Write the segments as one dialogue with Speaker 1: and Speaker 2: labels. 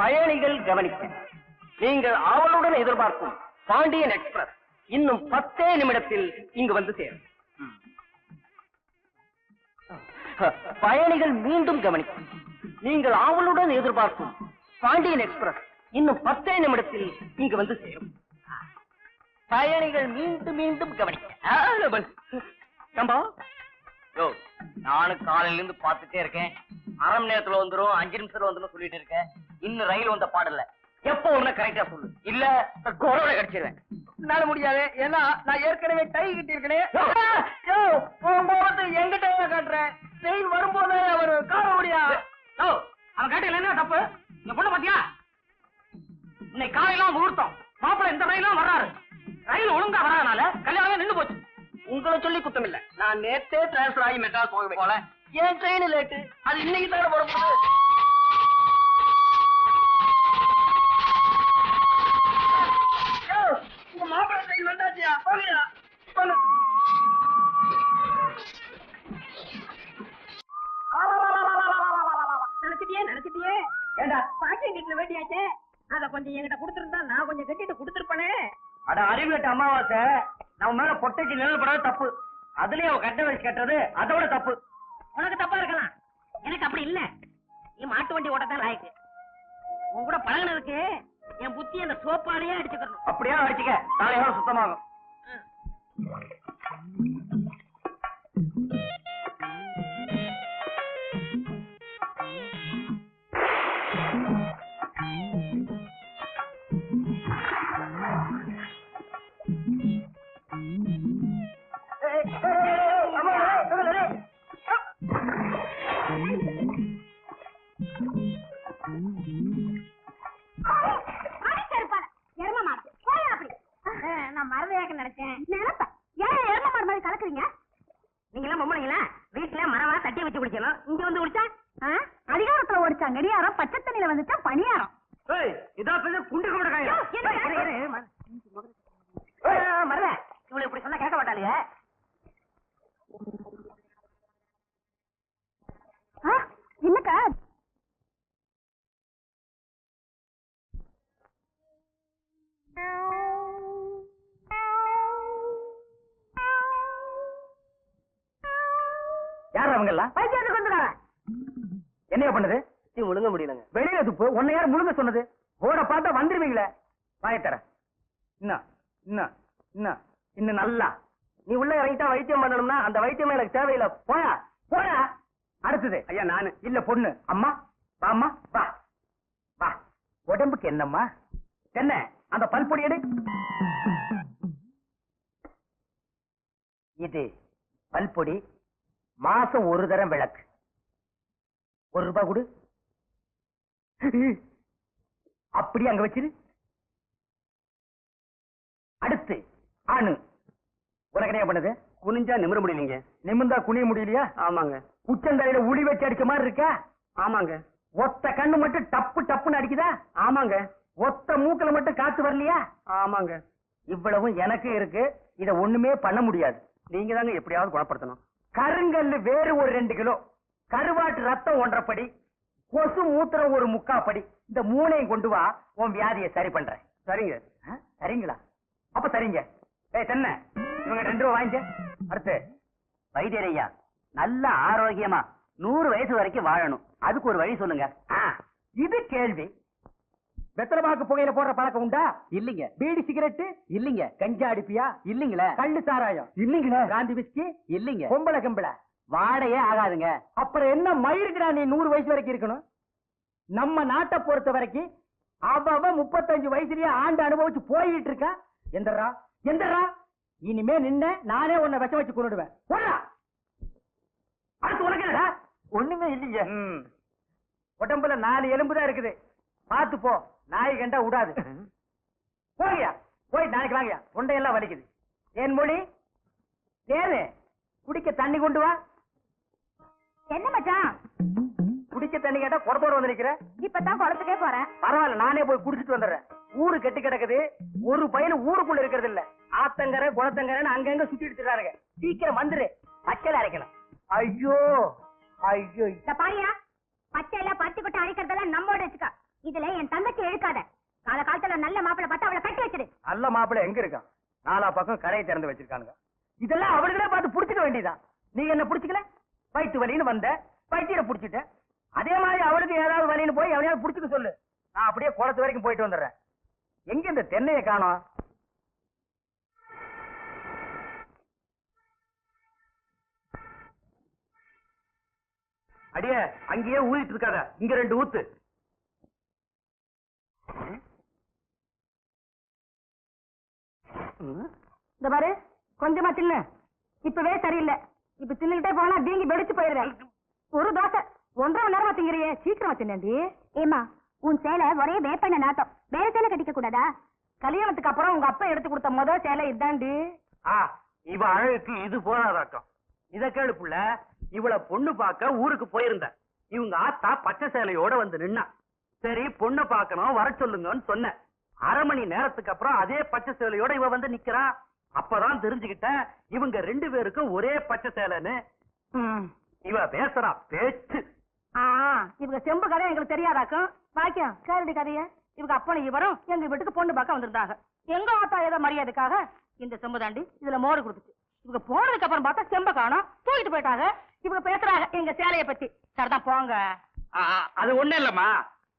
Speaker 1: பயணிகள் கவனிக்க நீங்கள் அவளுடன் எதிர்பார்க்கும் பாண்டியன் எக்ஸ்பிரஸ் இன்னும் பத்தே நிமிடத்தில் இங்கு வந்து சேரும். பயணிகள் மீண்டும் கவனிக்க நீங்கள் ஆவலுடன் எதிர்பார்க்கும் பாண்டியன் எக்ஸ்பிரஸ் இன்னும் பத்தே நிமிடத்தில் இங்கு வந்து சேரும். பயணிகள் மீண்டும் மீண்டும் கவனிக்க. கம்பா யோ நானும் காலையில இருந்து பாத்துட்டே இருக்கேன். அரை மணி நேரத்துல வந்துடும் அஞ்சு நிமிஷத்துல வந்துடும் சொல்லிட்டு இருக்கேன். இன்னும் ரயில் வந்த பாடல எப்போ ஒண்ணு கரெக்டா சொல்லு. இல்ல கொரோட கடிச்சிருவேன். என்னால முடியாது. ஏன்னா நான் ஏற்கனவே டை கட்டி இருக்கேன் எங்கிட்ட காட்டுறேன் ட்ரெயின் வரும்போது அவர் கார முடியா அவன் கேட்டல என்ன தப்பு? இந்த பொண்ணு பாத்தியா இன்னைக்கு காலையெல்லாம் முகூர்த்தம். மாப்பிள்ள இந்த ரயிலும் வர்றாரு. ரயில் ஒழுங்கா வராதனால கல்யாணமே நின்னு போச்சு. உங்களை சொல்லி குத்தம் இல்ல. நான் நேத்தே டிரான்ஸ்பர் ஆகி மெட்ராஸ் போக போல. ஏன் ட்ரெயின் லேட்டு? அது இன்னைக்கு தானே போட போகுது யோ, உங்க மாப்பிள்ளை ட்ரெயின் வந்தாச்சியா போங்கயா போங்க
Speaker 2: நினைச்சிட்டியே நினைச்சிட்டியே
Speaker 1: ஏண்டா
Speaker 2: பாக்கியம் கட்டின வேண்டியாச்சே அத கொஞ்சம் என்கிட்ட கொடுத்துருந்தா நான் கொஞ்சம் கட்டிட்டு கொடுத்துருப்பனே
Speaker 1: அட அறிவு அமாவாசை நம்ம மேல பொட்டைக்கு நிழல் படாத தப்பு. அதுலயும் அவ கட்ட வச்சு கட்டுறது அதோட தப்பு.
Speaker 2: உனக்கு தப்பா இருக்கலாம். எனக்கு அப்படி இல்ல. நீ மாட்டு வண்டி ஓட்டத்தான் லாய்க்கு. உன் கூட பழகினதுக்கு என் புத்தி அந்த சோப்பாலேயே அடிச்சுக்கணும்
Speaker 1: அப்படியே அடிச்சுக்க. நாளையோட சுத்தமாகும்.
Speaker 2: மாதிரி கலக்குறீங்க? நீங்க எல்லாம் பொம்பளைங்களா? வீட்டுல மரமா தட்டி வச்சு குடிக்கணும். இங்க வந்து குடிச்சா? அதிகாரத்துல ஓடிச்சா கடியாரம் பச்சை தண்ணியில வந்துச்சா பணியாரம்
Speaker 1: இதான் குண்டு? காயம்
Speaker 2: மரத இவளை இப்படி சொன்னா கேட்க மாட்டாளுங்க. என்னக்கா?
Speaker 1: அவங்க எல்லாம்
Speaker 2: பைத்தியத்துக்கு வந்துடுறாங்க
Speaker 1: என்னைய பண்ணுது? நீ முழுங்க முடியலங்க. வெளியில துப்பு உன்னை யார் முழுங்க சொன்னது? பார்த்தா வந்துருவீங்களே. வாயத்தர இன்னும் இன்னும் இன்னும் இன்னும் நல்லா. நீ உள்ள இறங்கிட்டா வைத்தியம் பண்ணணும்னா அந்த வைத்தியம் எனக்கு தேவையில்லை. போயா போயா அடுத்தது. ஐயா நானு. இல்ல பொண்ணு. அம்மா வாம்மா வா. வா. உடம்புக்கு என்னம்மா? என்ன? அந்த பல்பொடி எடு. இது பல்பொடி மாசம் ஒரு தரம் விளக்கு. ஒரு ரூபாய் கொடு. அப்படி அங்க வச்சிரு. அடுத்து ஆணு உனக்கு என்ன பண்ணுது? குனிஞ்சா நிமிர முடியலீங்க. நிமிர்ந்தா குனிய முடியலையா? ஆமாங்க. உச்சந்தலையில உளி வச்சு அடிச்ச மாதிரி இருக்கா? ஆமாங்க. ஒத்த கண்ணு மட்டும் டப்பு டப்புன்னு அடிக்குதா? ஆமாங்க. ஒத்த மூக்குல மட்டும் காத்து வரலையா? ஆமாங்க. இவ்வளவும் எனக்கு இருக்கு. இத ஒண்ணுமே பண்ண முடியாது. நீங்க தாங்க எப்படியாவது குணப்படுத்தணும். கருங்கல்லு வேறு ஒரு ரெண்டு கிலோ. கருவாட்டு ரத்தம் ஒன்றரைப்படி கொசு மூத்திரம் ஒரு முக்கா படி இந்த மூணையும் கொண்டு வா உன் வியாதியை சரி பண்றேன். சரிங்க. சரிங்களா? அப்ப சரிங்க. ஏய் தென்ன இவங்க ரெண்டு ரூபா வாங்கிக்க. அடுத்து வைத்தியரையா நல்ல ஆரோக்கியமா நூறு வயசு வரைக்கும் வாழணும். அதுக்கு ஒரு வழி சொல்லுங்க. இது கேள்வி. வெத்தலமாக்கு புகையில போடுற பழக்கம் உண்டா? இல்லீங்க. பீடி சிகரெட் இல்லீங்க. கஞ்சா அடிப்பியா? இல்லீங்களே. கள்ளு சாராயம். இல்லீங்களே. காந்தி விஸ்கி? இல்லீங்க. பொம்பளை கம்பளை. வாடையே ஆகாதுங்க. அப்புறம் என்ன மயிருக்குடா நீ நூறு வயசு வரைக்கும் இருக்கணும்? நம்ம நாட்டை பொறுத்த வரைக்கும் அவ முப்பத்தஞ்சு வயசுலயே ஆண்டு அனுபவிச்சு போயிட்டு இருக்கா? எந்தரா எந்தரா இனிமே நின்ன நானே உன்னை விஷம் வச்சு கொண்டுடுவேன் அடுத்து உனக்கு ஒண்ணுமே இல்லைங்க. உடம்புல நாலு எலும்பு தான் இருக்குது. பார்த்து போ. நாய் கண்டா விடாது போங்கயா போய் நாளைக்கு வாங்கயா தொண்டையெல்லாம் வலிக்குது. ஏன் மொழி தேனு குடிக்க தண்ணி கொண்டு வா.
Speaker 2: என்ன மச்சான்?
Speaker 1: குடிக்க தண்ணி கேட்டா குடத்தோட வந்து நிக்கிற.
Speaker 2: இப்பதான் குளத்துக்கே போறேன்.
Speaker 1: பரவாயில்ல நானே போய் குடிச்சிட்டு வந்துடுறேன். ஊரு கெட்டு கிடக்குது. ஒரு பையன் ஊருக்குள்ள இருக்கிறது இல்ல ஆத்தங்கரை குளத்தங்கரைன்னு அங்கங்க சுத்திட்டு இருக்காருங்க சீக்கிரம் வந்துரு. பச்சையில அரைக்கணும். ஐயோ ஐயோ.
Speaker 2: இந்த பாரியா பச்சையில பத்து கொட்டை அரைக்கிறதெல்லாம் இதுல
Speaker 3: என் தங்கச்சி எழுக்காத கால காலத்துல நல்ல மாப்பிள்ள பார்த்து அவளை கட்டி வச்சிரு.
Speaker 4: நல்ல மாப்பிள்ள எங்க இருக்கான்? நாலா பக்கம் கரையை திறந்து வச்சிருக்கானுங்க. இதெல்லாம் அவளுகளே பார்த்து புடிச்சுக்க வேண்டியதான் நீ என்ன புடிச்சுக்கல? வயிற்று வலின்னு வந்த வயிற்ற புடிச்சிட்ட. அதே மாதிரி அவளுக்கு ஏதாவது வலின்னு போய் எவனையாவது புடிச்சுக்க சொல்லு. நான் அப்படியே குளத்து வரைக்கும் போயிட்டு வந்துடுறேன். எங்க இந்த தென்னையை காணோம்? அடியே அங்கேயே ஊதிட்டு இருக்காத. இங்க ரெண்டு ஊத்து.
Speaker 3: இந்த பாரு கொஞ்சமா தின்னு. இப்பவே சரியில்லை. இப்ப தின்னுகிட்டே போனா வீங்கி வெடிச்சு போயிடுறேன் ஒரு தோசை. ஒன்றரை மணி நேரமா திங்கிறியே சீக்கிரமா தின்னேண்டி ஏமா உன் சேலை ஒரே வேப்பண்ண நாட்டம் வேற சேலை கட்டிக்க கூடாதா? கல்யாணத்துக்கு அப்புறம் உங்க அப்பா எடுத்து கொடுத்த முத சேலை இதாண்டி
Speaker 4: ஆ இவ அழகுக்கு இது போதாதாட்டம். இத கேளு புள்ள இவள பொண்ணு பார்க்க ஊருக்கு போயிருந்த. இவங்க ஆத்தா பச்சை சேலையோட வந்து நின்னா. சரி பொண்ணை பார்க்கணும் வர சொல்லுங்கன்னு சொன்னேன். அரை மணி நேரத்துக்கு அப்புறம் அதே பச்சை சேலையோட இவ வந்து நிக்கிறா. அப்பதான் தெரிஞ்சுக்கிட்டேன் இவங்க ரெண்டு பேருக்கும் ஒரே பச்சை சேலைன்னு. இவ பேசுறா பேச்சு.
Speaker 3: இவங்க செம்பு கதை எங்களுக்கு தெரியாதாக்கும்? பாக்கியம் கேரடி கதைய? இவங்க அப்பனும் இவரும் எங்க வீட்டுக்கு பொண்ணு பார்க்க வந்திருந்தாங்க. எங்க ஆத்தா ஏதோ மரியாதைக்காக இந்த செம்பு தாண்டி இதுல மோர் கொடுத்துச்சு. இவங்க போனதுக்கு அப்புறம் பார்த்தா செம்ப காணோம். தூக்கிட்டு போயிட்டாங்க. இவங்க பேசுறாங்க எங்க சேலைய பத்தி. சரிதான் போங்க.
Speaker 4: அது ஒண்ணு இல்லம்மா.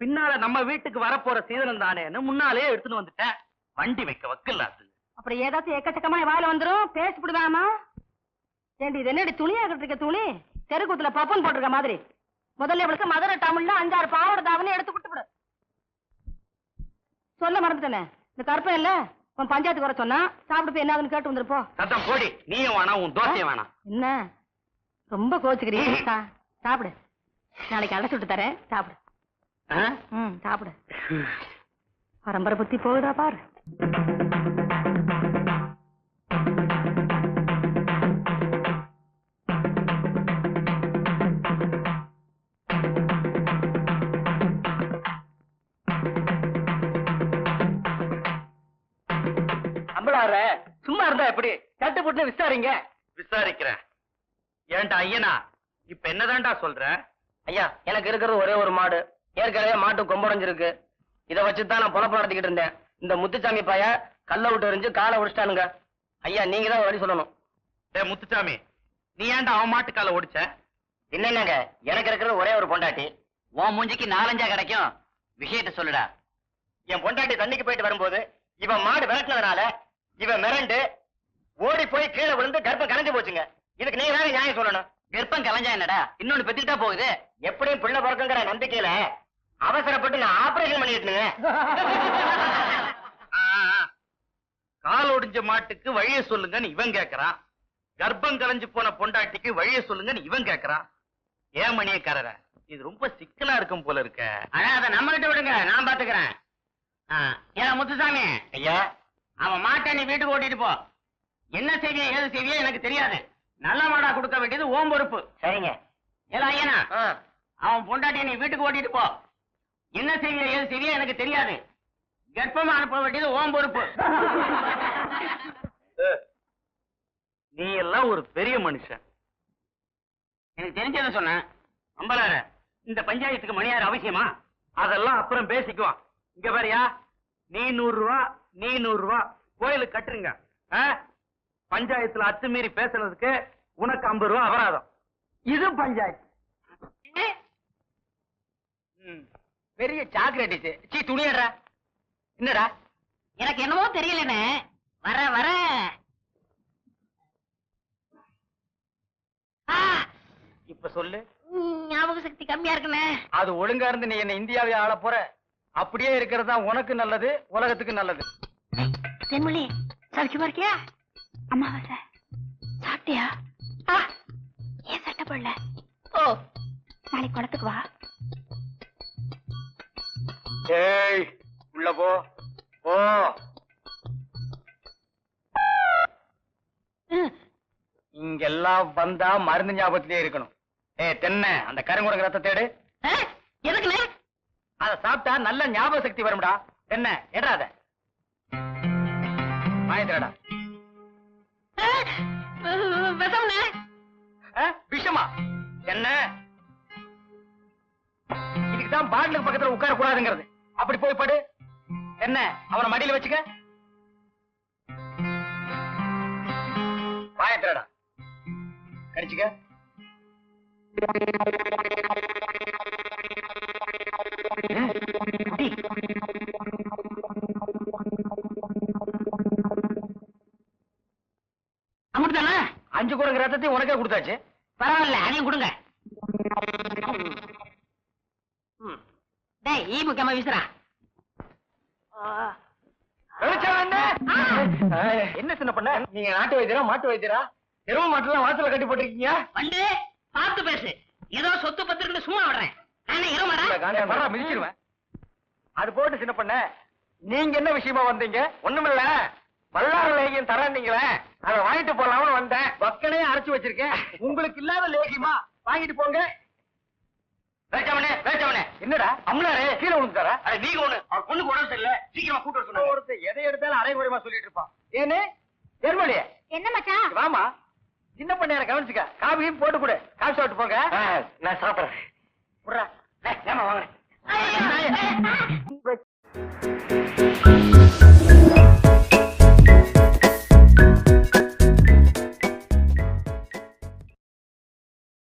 Speaker 4: பின்னால நம்ம வீட்டுக்கு வரப்போற சீதனம் தானேன்னு முன்னாலே எடுத்துட்டு வந்துட்டேன். வண்டி வைக்க வக்கல அது.
Speaker 3: அப்புறம் ஏதாச்சும் எக்கச்சக்கமா வாயில வந்துரும். பேசிவிடுதாமா ஏண்டி இது என்னடி துணியா இருக்க துணி? தெருக்கூத்துல பப்பன் போட்டிருக்க மாதிரி. முதல்ல இவளுக்கு மதுரை தமிழ்ல அஞ்சாறு பாவாடை தாவணி எடுத்து கொடுத்து விடு. சொல்ல மறந்துட்டேனே. இந்த கருப்பன் இல்ல? உன் பஞ்சாயத்துக்கு வர சொன்னா சாப்பிட்டு போய் என்னாதுன்னு கேட்டு வந்துருப்போ
Speaker 4: சத்தம் போடி. நீயும் வேணாம் உன் தோசையும் வேணாம்.
Speaker 3: என்ன? ரொம்ப கோச்சுக்கிறீங்க சாப்பிடு. நாளைக்கு அடைச்சு விட்டு தரேன். சாப்பிடு. சாப்பிடு. பரம்பரை புத்தி போகுதா பாரு.
Speaker 4: அம்பளார சும்மா இருந்தா எப்படி? சட்டு போட்டு விசாரிங்க. விசாரிக்கிறேன். ஏன்டா ஐயனா இப்ப என்னதான்டா சொல்ற?
Speaker 1: ஐயா எனக்கு இருக்கிறது ஒரே ஒரு மாடு. ஏற்கனவே மாட்டு கொம்படைஞ்சிருக்கு. இதை வச்சுதான் நான் பொழப்பு நடத்திக்கிட்டு இருந்தேன். இந்த முத்துச்சாமி பைய கல்ல விட்டு எறிஞ்சு காலை உடிச்சிட்டானுங்க. ஐயா நீங்க தான் வழி சொல்லணும்.
Speaker 4: டே முத்துச்சாமி நீ ஏன்டா அவன் மாட்டுக்கால ஓடிச்ச
Speaker 1: என்னங்க எனக்கு இருக்கிறது ஒரே ஒரு பொண்டாட்டி. உன் மூஞ்சிக்கு நாலஞ்சா கிடைக்கும். விஷயத்த சொல்லுடா. என் பொண்டாட்டி தண்ணிக்கு போயிட்டு வரும்போது இவன் மாடு விரட்டினதுனால இவன் மிரண்டு ஓடி போய் கீழே விழுந்து கர்ப்பம் கலைஞ்சு போச்சுங்க. இதுக்கு நீங்க தானே நியாயம் சொல்லணும். கர்ப்பம் கலைஞ்சா என்னடா? இன்னொன்னு பெத்துட்டா போகுது. எப்படியும் பிள்ளை பிறக்குங்கிற நம்பிக்கையில அவசரப்பட்டு நான் ஆபரேஷன் பண்ணிட்டுங்க
Speaker 4: கால் ஒடிஞ்ச மாட்டுக்கு வழிய சொல்லுங்கன்னு இவன் கேக்குறான். கர்ப்பம் கலைஞ்சு போன பொண்டாட்டிக்கு வழிய சொல்லுங்கன்னு இவன் கேக்குறான். ஏன் மணியக்காரர? இது ரொம்ப சிக்கலா இருக்கும் போல இருக்க.
Speaker 1: ஆனா அதை நம்ம கிட்ட விடுங்க. நான் பாத்துக்கிறேன். ஏன் முத்துசாமி. ஐயா. அவன் மாட்டை நீ வீட்டுக்கு ஓட்டிட்டு போ. என்ன செய்வியோ ஏது செய்வியோ எனக்கு தெரியாது. நல்ல மாடா கொடுக்க வேண்டியது ஓம் பொறுப்பு. சரிங்க. ஏல ஐயனா அவன் பொண்டாட்டியை நீ வீட்டுக்கு ஓட்டிட்டு போ. என்ன செய்வியோ ஏது செய்வியோ எனக்கு தெரியாது. கர்ப்பமா அனுப்ப வேண்டியது ஓம் பொறுப்பு.
Speaker 4: நீ எல்லாம் ஒரு பெரிய மனுஷன்.
Speaker 1: எனக்கு தெரிஞ்சதை சொன்னேன். அம்பலார இந்த பஞ்சாயத்துக்கு மணியார் அவசியமா?
Speaker 4: அதெல்லாம் அப்புறம் பேசிக்குவான் இங்க பாரியா நீ நூறு ரூபா நீ நூறு ரூபா கோயிலுக்கு கட்டுறீங்க ஆ? பஞ்சாயத்துல அத்துமீறி பேசுனதுக்கு உனக்கு ஐம்பது ரூபா அபராதம். இது பஞ்சாயத்து.
Speaker 1: ம், பெரிய சாக்லேட் சீ துணியடா என்னடா?
Speaker 3: எனக்கு என்னமோ தெரியலண்ணே. வர வர.
Speaker 1: இப்ப சொல்லு.
Speaker 3: ஞாபக சக்தி கம்மியா இருக்குண்ணே.
Speaker 1: அது ஒழுங்கா இருந்து நீ என்ன இந்தியாவை ஆள போற. அப்படியே இருக்கிறது தான் உனக்கு நல்லது உலகத்துக்கு நல்லது.
Speaker 3: தென்மொழி சௌக்கியமா இருக்கியா? அம்மாவாசை சாப்பிட்டியா? ஏன் சட்டை போடல? ஓ நாளைக்கு குளத்துக்கு வா.
Speaker 1: ஏய் உள்ள போ. போ. இங்கெல்லாம் வந்தா மருந்து ஞாபகத்திலே இருக்கணும். ஏய் தென்னை அந்த கருங்குரங்கு ரத்த தேடு.
Speaker 3: ஆ, எதுக்குண்ணே?
Speaker 1: அத சாப்பிட்டா நல்ல ஞாபக சக்தி வரும்டா. என்ன எடாத
Speaker 3: விஷம்ண்ணே?
Speaker 1: விஷமா? என்ன இதுக்கு தான் பாட்டிலுக்கு பக்கத்துல உட்கார கூடாதுங்கிறது அப்படி போய் படு. என்ன அவனை மடியில வச்சுக்க? வாயத்திரடா கடிச்சுக்க.
Speaker 5: அமுட்டுதானே
Speaker 1: அஞ்சு குரங்கு ரத்தத்தையும் உனக்கே கொடுத்தாச்சு.
Speaker 5: பரவாயில்ல அதையும் கொடுங்க. டேய் ஈ முக்கியமா வீசுறா?
Speaker 1: வெளிச்சம் என்ன? என்ன சின்ன பண்ண? நீங்க நாட்டு வைத்தியரா மாட்டு வைத்தியரா? எரும மாட்டுலாம் வாசல்ல கட்டி போட்டிருக்கீங்க?
Speaker 5: வந்து பார்த்து பேசு. ஏதோ சொத்து பத்திரன்னு சும்மா விடுறேன்.
Speaker 1: மிதிச்சிருவேன். அது போட்டு சின்ன பண்ண நீங்க என்ன விஷயமா வந்தீங்க? ஒண்ணுமில்ல. வல்லார லேகியம் தரேன்னீங்களே. அதை வாங்கிட்டு போலாம்னு வந்தேன். பக்கனே அரைச்சு வச்சிருக்கேன். உங்களுக்கு இல்லாத லேகியமா? வாங்கிட்டு போங்க.
Speaker 5: வேட்டாமனே வேட்டாமனே
Speaker 1: என்னடா? அம்னாரு கீழே விழுந்துட்டாரா?
Speaker 5: அட நீங்க ஒண்ணு அவர் பொண்ணுக்கு உடம்பு சரியில்லை. சீக்கிரமா கூட்டு வர
Speaker 1: ஒருத்தர் எதை எடுத்தாலும் அரைகுறைமா சொல்லிட்டு இருப்பான். ஏனே? ஜெர்மலியே
Speaker 6: என்ன மச்சான்?
Speaker 1: வாமா சின்ன கவனிச்சுக்க? காபியும் போட்டு கொடு. காபி சாப்பிட்டு போங்க. நான் சாப்பிடுறேன். புறா ஏமா வாங்க.